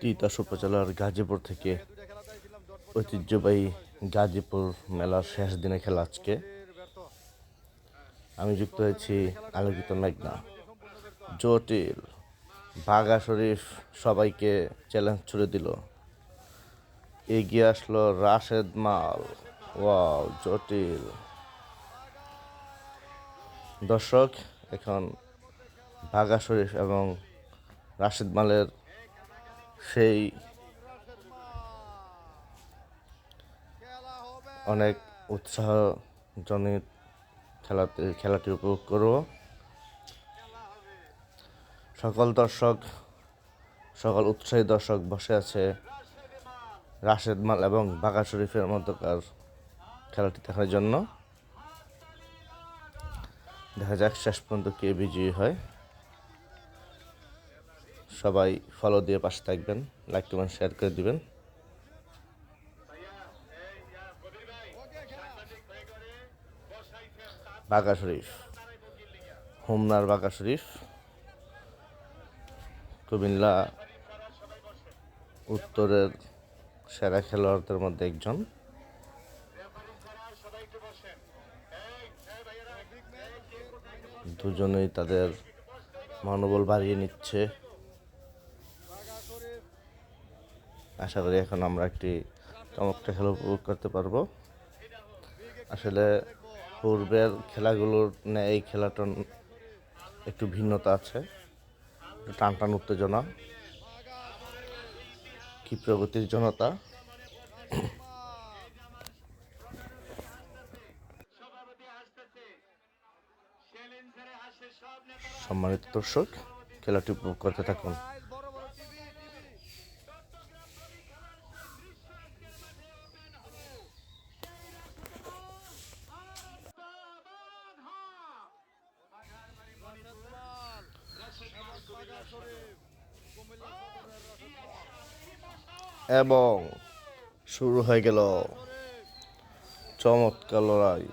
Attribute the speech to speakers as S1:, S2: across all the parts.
S1: তিতাস উপজেলার গাজীপুর থেকে ঐতিহ্যবাহী গাজীপুর মেলার শেষ দিনে খেলা আজকে। আমি যুক্ত হয়েছি আলোকিত মেঘনা। জটিল, বাঘা শরীফ সবাইকে চ্যালেঞ্জ ছুড়ে দিল। এগিয়ে আসলো রাশেদ মাল। ওয়াও, জটিল। দর্শক, এখন বাঘা শরীফ এবং রাশেদ মালের সেই অনেক উৎসাহজনিত খেলাতে, খেলাটি উপভোগ করব। সকল দর্শক, সকল উৎসাহী দর্শক বসে আছে রাশেদ মাল এবং বাঘা শরীফের মধ্যকার খেলাটি দেখার জন্য। দেখা যাক শেষ পর্যন্ত কে বিজয়ী হয়। সবাই ফলো দিয়ে পাশে থাকবেন লাইক কমেন্ট শেয়ার করে দিবেন। বাঘা শরীফ, হোমনার বাঘা শরীফ, কুমিল্লা, উত্তরের সেরা খেলোয়াড়দের মধ্যে একজন। দুজনেই তাদের মনোবল বাড়িয়ে নিচ্ছে। আশা করি এখন আমরা একটি চমৎকার খেলা উপভোগ করতে পারব। আসলে পূর্বের খেলাগুলোর এই খেলাটা একটু ভিন্নতা আছে টান টান উত্তেজনা, কি প্রগতির জনতা। সম্মানিত দর্শক, খেলাটি উপভোগ করতে থাকুন। এবং শুরু হয়ে গেল চমৎকার লড়াই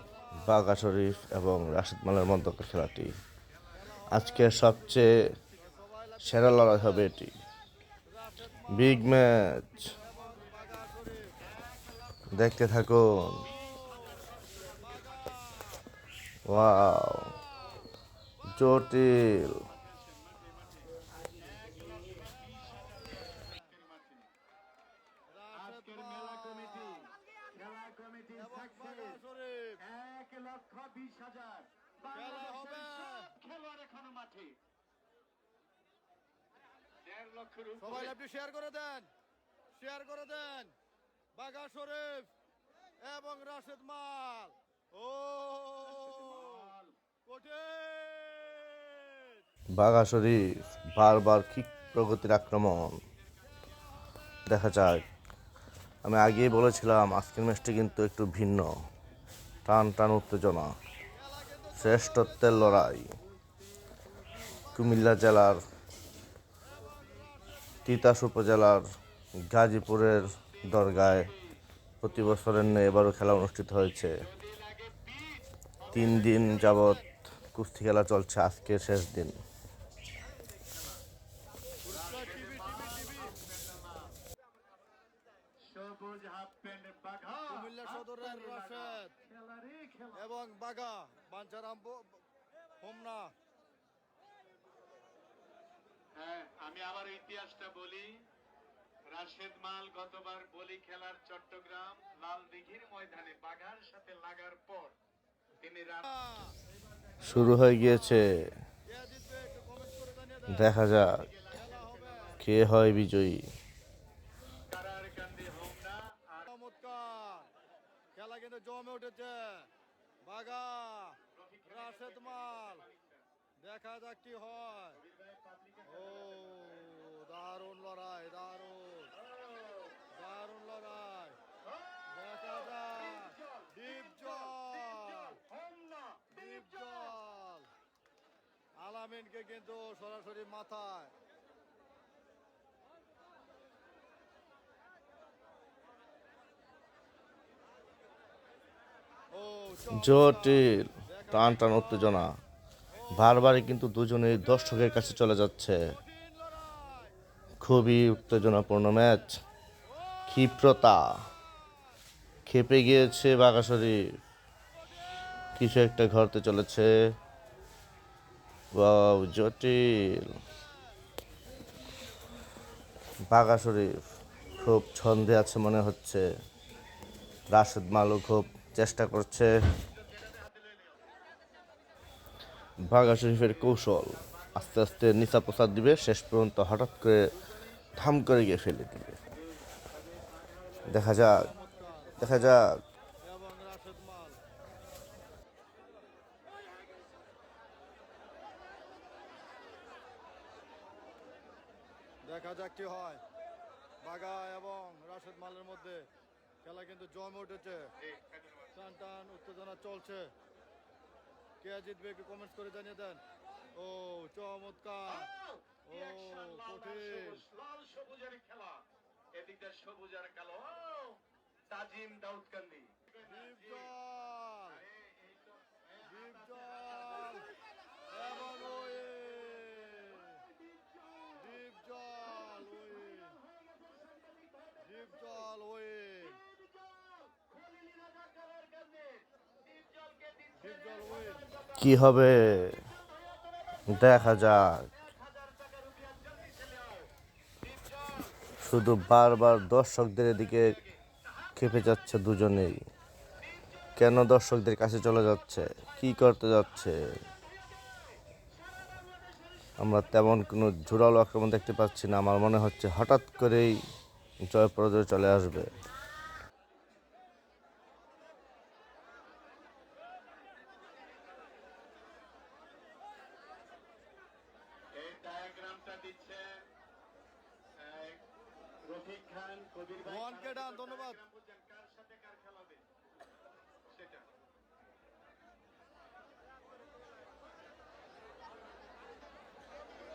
S1: বাঘা শরীফ এবং রাশিদ মালের মধ্যকার খেলাটি। আজকে সবচেয়ে সেরা লড়াই হবে এটি। Big match. দেখতে থাকুন। ওয়াও, জটিল
S2: আজকের মেলা কমিটি খেলা কমিটি সাকসেস এক লক্ষ বিশ হাজার বাংলাদেশের সব খেলোয়াড় এখনও মাঠে লক্ষের
S3: সবাই শেয়ার করে দেন। শেয়ার করে দেন। বাঘা শরীফ এবং রাশেদ মাল। ও
S1: বাঘা শরীফ বারবার কিক প্রগতির আক্রমণ। দেখা যায়, আমি আগেই বলেছিলাম, আজকের ম্যাচটি কিন্তু একটু ভিন্ন। টান টান উত্তেজনা। শ্রেষ্ঠত্বের লড়াই। কুমিল্লা জেলার তিতাস উপজেলার গাজীপুরের দরগায় প্রতি বছরের ন্যায় এবারও খেলা অনুষ্ঠিত হয়েছে। তিন দিন যাবৎ কুস্তি খেলা চলছে আজকে শেষ দিন।
S3: এবং বাঘা বাঞ্চারাম হোমনা।
S2: হ্যাঁ আমি আবার ইতিহাসটা বলি। রাশেদ মাল গতবার বলি খেলার চট্টগ্রাম লাল দিঘির ময়দানে বাঘার সাথে লাগার পর তিনি
S1: শুরু হয়ে গিয়েছে। দেখা যাক
S3: খেলা হবে
S1: কে হয় বিজয়ী।
S3: খেলা কিন্তু জমে উঠেছে। বাঘা রাশেদ মাল। দেখা যাক কি হয়। ও, দারুণ লড়াই, দারুণ। দারুণ লড়াই। দেখা যাক। ডিপ জল। ডিপ জল। আলামিনকে কিন্তু সরাসরি মাথায়।
S1: জটিল। টান টান, উত্তেজনা। বারবারই কিন্তু দুজনেই দর্শকের কাছে চলে যাচ্ছে। খুবই উত্তেজনাপূর্ণ ম্যাচ। ক্ষিপ্রতা। খেপে গিয়েছে বাঘা শরীফ কিছু একটা ঘরতে চলেছে। জটিল। বাঘা শরীফ খুব ছন্দে আছে মনে হচ্ছে। রাশেদ মালু খুব চেষ্টা করছে। বাঘা শরীফের কৌশল আস্তে আস্তে নিচা প্রসাদ দিবে, শেষ পর্যন্ত হঠাৎ করে ধাম করে গিয়ে ফেলে দিবে। দেখা যাক দেখা যাক।
S3: দেখা যাক কি হয়। বাগা এবং রাশেদ মালের মধ্যে খেলা কিন্তু জমে উঠেছে। টান টান উত্তেজনা চলছে। কে জিতবে একটু কমেন্টস করে জানিয়ে দেন। ও চমৎকার। ও কঠিন।
S2: লাল সবুজের খেলা। এদিকটা সবুজ আর কালো। তাজিম দাউদকান্দি।
S3: দীপজল। দীপজল। এবং ওই দীপজল ওই দীপজল ওই দীপজল ওই
S1: কি হবে? দেখা যাক। শুধু বারবার দর্শকদের এদিকে খেপে যাচ্ছে দুজনেই। কেন দর্শকদের কাছে চলে যাচ্ছে? কি করতে যাচ্ছে? আমরা তেমন কোনো জোরালো আক্রমণ দেখতে পাচ্ছি না। আমার মনে হচ্ছে হঠাৎ করেই জয় চলে আসবে
S2: এই ডায়াগ্রামটা দিচ্ছেন আহ, রফিক খান কবির ভাই
S3: রোহনকে
S2: কারা
S3: ডান,
S2: দুটো
S3: ধন্যবাদ।
S2: diagram বুঝছেন, কার সাথে কার খেলা হবে সেটা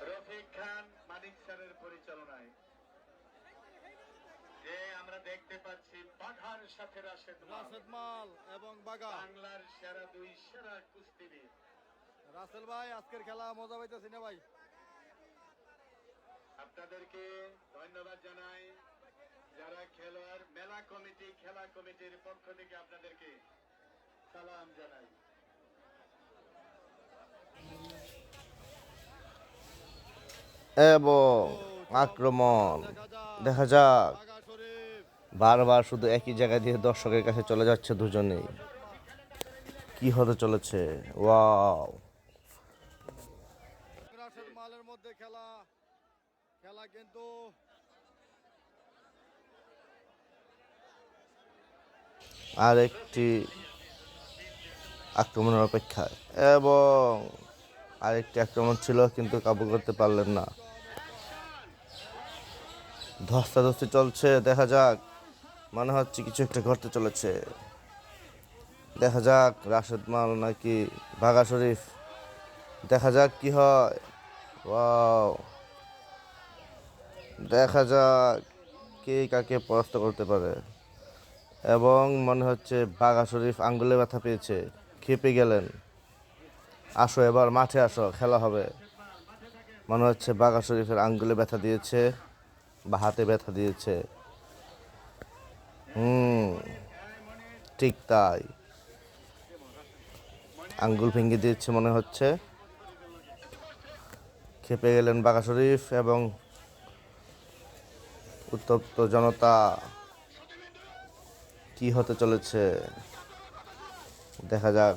S2: রফিক খান মানিক স্যারের পরিচালনায় যে আমরা দেখতে পাচ্ছি বাঘার সাথে রাশেদ
S3: রাশেদ মাল এবং বাগা
S2: বাংলার সেরা দুই সেরা কুস্তিবিদ
S3: রাসেল ভাই আজকের খেলা মজা পাইতেছি না ভাই?
S2: আপনাদেরকে ধন্যবাদ জানাই। যারা খেলোয়াড় মেলা কমিটি খেলা কমিটির পক্ষ থেকে আপনাদেরকে সালাম জানাই।
S1: এবং আক্রমণ।
S3: দেখা যাক
S1: দেখা যাক
S3: বাগা শরীফ
S1: বারবার শুধু একই জায়গা দিয়ে দর্শকের কাছে চলে যাচ্ছে দুজনেই। কি হতে চলেছে? ওয়াও।
S3: মালের মধ্যে খেলা। খেলা কিন্তু
S1: আর একটি আক্রমণের অপেক্ষায় এবং আরেকটি আক্রমণ ছিল কিন্তু কাবু করতে পারলেন না। ধস্তাধস্তি চলছে দেখা যাক। মনে হচ্ছে কিছু একটা ঘটতে চলেছে। দেখা যাক, রাশেদ মাল নাকি বাঘা শরীফ। দেখা যাক কি হয়। ওয়াও। দেখা যাক কে কাকে পরাস্ত করতে পারে। এবং মনে হচ্ছে বাঘা শরীফ আঙ্গুলে ব্যথা পেয়েছে। খেপে গেলেন। আসো এবার, মাঠে আসো, খেলা হবে। মনে হচ্ছে বাঘা শরীফের আঙ্গুলে ব্যথা দিয়েছে বা হাতে ব্যথা দিয়েছে। হুম, ঠিক তাই। আঙ্গুল ভেঙে দিচ্ছে মনে হচ্ছে। খেপে গেলেন বাঘা শরীফ এবং উত্তপ্ত জনতা। কি হতে চলেছে? দেখা যাক।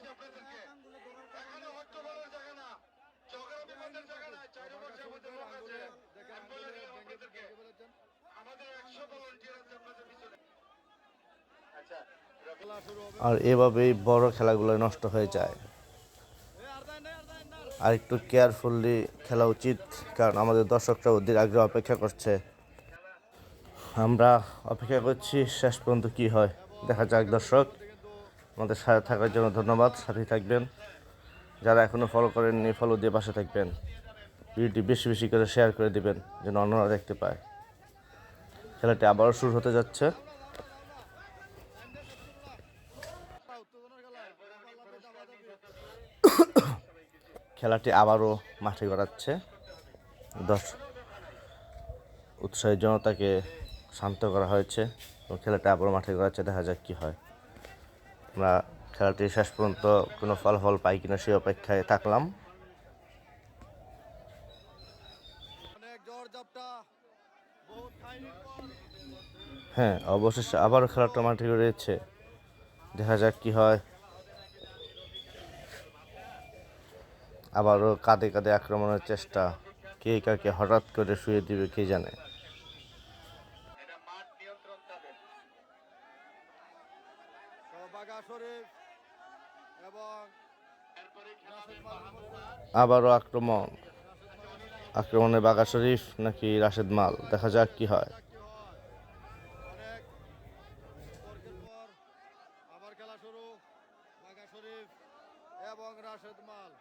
S2: আপনাদেরকে এখানে হট্টগোলের জায়গা না। আমাদের জায়গা বছর মধ্যে লোক আছে। আমি বলে দিলাম আপনাদেরকে আমাদের একশো ভলান্টিয়ার আছে আপনাদের পিছনে। আচ্ছা
S1: আর এভাবেই বড় খেলাগুলো নষ্ট হয়ে যায়। আর একটু কেয়ারফুললি খেলা উচিত কারণ আমাদের দর্শকরা ওদের আগ্রহ অপেক্ষা করছে। আমরা অপেক্ষা করছি শেষ পর্যন্ত কি হয়। দেখা যাক দর্শক। আমাদের সাথে থাকার জন্য ধন্যবাদ। সাথে থাকবেন। যারা এখনও ফলো করেননি ফলো দিয়ে পাশে থাকবেন। ভিডিওটি বেশি বেশি করে শেয়ার করে দিবেন, যেন অন্যরা দেখতে পায়। খেলাটি আবারও শুরু হতে যাচ্ছে। খেলাটি আবারও মাঠে গড়াচ্ছে। দশ উৎসাহী জনতাকে শান্ত করা হয়েছে এবং খেলাটি আবারও মাঠে গড়াচ্ছে। দেখা যাক কী হয়। আমরা খেলাটি শেষ পর্যন্ত কোনো ফলাফল পাই কিনা সেই অপেক্ষায় থাকলাম। হ্যাঁ অবশেষে আবারও খেলাটা মাঠে রয়েছে। দেখা যাক কি হয়। আবারও কাঁধে কাঁধে আক্রমণের চেষ্টা। কে কাকে হঠাৎ করে শুয়ে দিবে কে জানে
S2: এটা মাঠ নিয়ন্ত্রণ তাদের
S3: তো বাগা শরীফ এবং
S2: এরপরে খেলা
S3: রাশেদ মালের মধ্যে
S1: আবারও আক্রমণ। আক্রমণে বাগা শরীফ নাকি রাশেদ মাল? দেখা যাক কি হয়।
S3: কি অনেক আবার খেলা শুরু। শরীফ এবং রাশেদ মাল।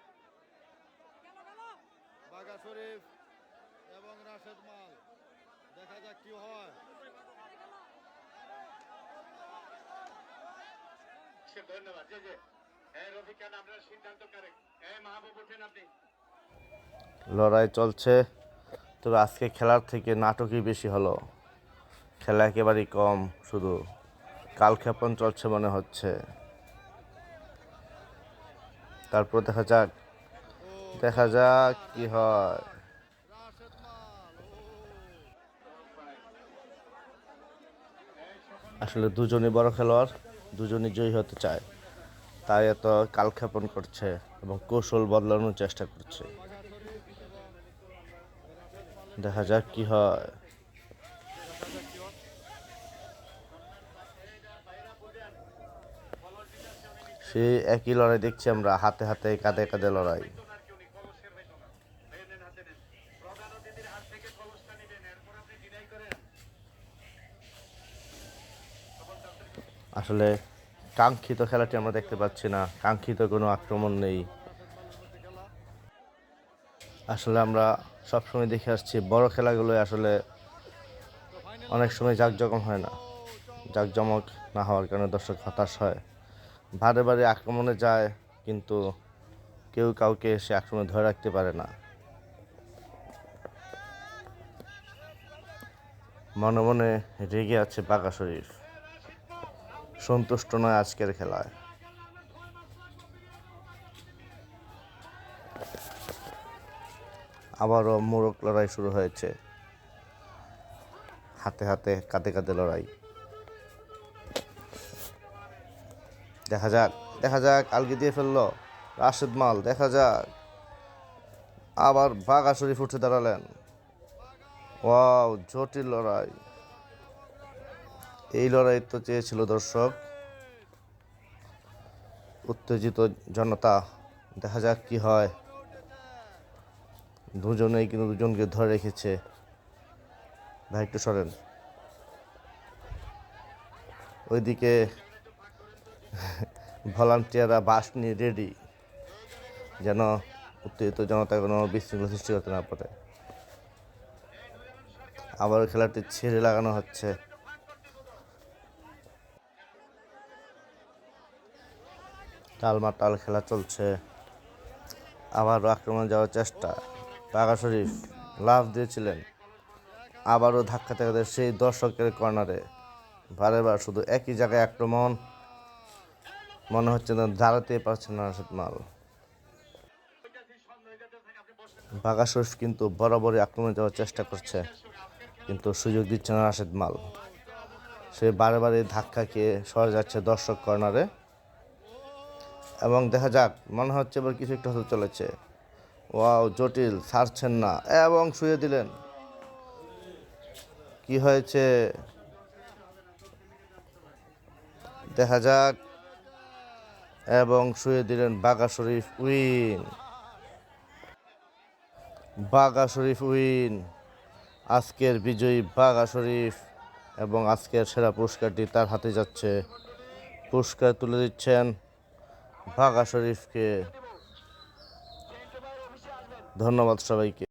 S3: বাগা শরীফ এবং রাশেদ মাল। দেখা যাক কি হয়।
S2: ধন্যবাদ
S1: লড়াই চলছে, তবে আজকে খেলার থেকে নাটকই বেশি হলো। খেলা একেবারেই কম, শুধু কালক্ষেপণ চলছে মনে হচ্ছে। তারপর দেখা যাক দেখা যাক কি হয়। আসলে দুজনই বড় খেলোয়াড়, দুজনই জয়ী হতে চায়। তাই এত কালক্ষেপণ করছে এবং কৌশল বদলানোর চেষ্টা করছে। দেখা যাক কি হয়। সে একই লড়াই দেখছি আমরা, হাতে হাতে, কাঁধে কাঁধে লড়াই। আসলে কাঙ্ক্ষিত খেলাটি আমরা দেখতে পাচ্ছি না। কাঙ্ক্ষিত কোনো আক্রমণ নেই। আসলে আমরা সবসময় দেখে আসছি, বড় খেলাগুলো আসলে অনেক সময় জাঁকজমক হয় না। জাঁকজমক না হওয়ার কারণে দর্শক হতাশ হয়। বারে বারে আক্রমণে যায়, কিন্তু কেউ কাউকে সে আক্রমণে ধরে রাখতে পারে না। মনে মনে রেগে আছে বাঘা শরীফ। সন্তুষ্ট নয় আজকের খেলায়। আবারও মোরগ লড়াই শুরু হয়েছে। হাতে হাতে, কাঁধে কাঁধে লড়াই। দেখা যাক দেখা যাক, আলগি দিয়ে ফেলল। রাশেদ মাল, দেখা যাক। আবার বাঘা শরীফ উঠে দাঁড়ালেন। ওয়াও, জটিল লড়াই। এই লড়াই তো চেয়েছিল দর্শক। উত্তেজিত জনতা, দেখা যাক কি হয়। দুজনেই কিন্তু দুজনকে ধরে রেখেছে। ভাই, একটু সরেন। ওইদিকে ভলান্টিয়াররা বাস নিয়ে রেডি যেন উত্তেজিত জনতা কোনো বিশৃঙ্খলা সৃষ্টি করতে না পারে। আবার খেলাটি ছেড়ে লাগানো হচ্ছে। টালমাটাল খেলা চলছে। আবারও আক্রমণ যাওয়ার চেষ্টা। বাঘা শরীফ লাভ দিয়েছিলেন। আবারও ধাক্কা থেকে সেই দর্শকের কর্নারে। বারে বার শুধু একই জায়গায় আক্রমণ। মনে হচ্ছে না দাঁড়াতেই পারছে না রাশেদ মাল। বাঘা শরীফ কিন্তু বরাবরই আক্রমণে যাওয়ার চেষ্টা করছে। কিন্তু সুযোগ দিচ্ছে না রাশেদ মাল। সে বারে বারে ধাক্কা খেয়ে সরে যাচ্ছে দর্শক কর্নারে। এবং দেখা যাক, মনে হচ্ছে এবার কিছু একটা হতে চলেছে। ওয়াও, জটিল, ছাড়ছেন না, এবং শুয়ে দিলেন। কি হয়েছে? দেখা যাক, এবং শুয়ে দিলেন বাগা শরীফ উইন। বাগা শরীফ উইন, আজকের বিজয়ী বাগা শরীফ, এবং আজকের সেরা পুরস্কারটি তার হাতে যাচ্ছে। পুরস্কার তুলে দিচ্ছেন বাগা শরীফকে ধন্যবাদ সবাইকে।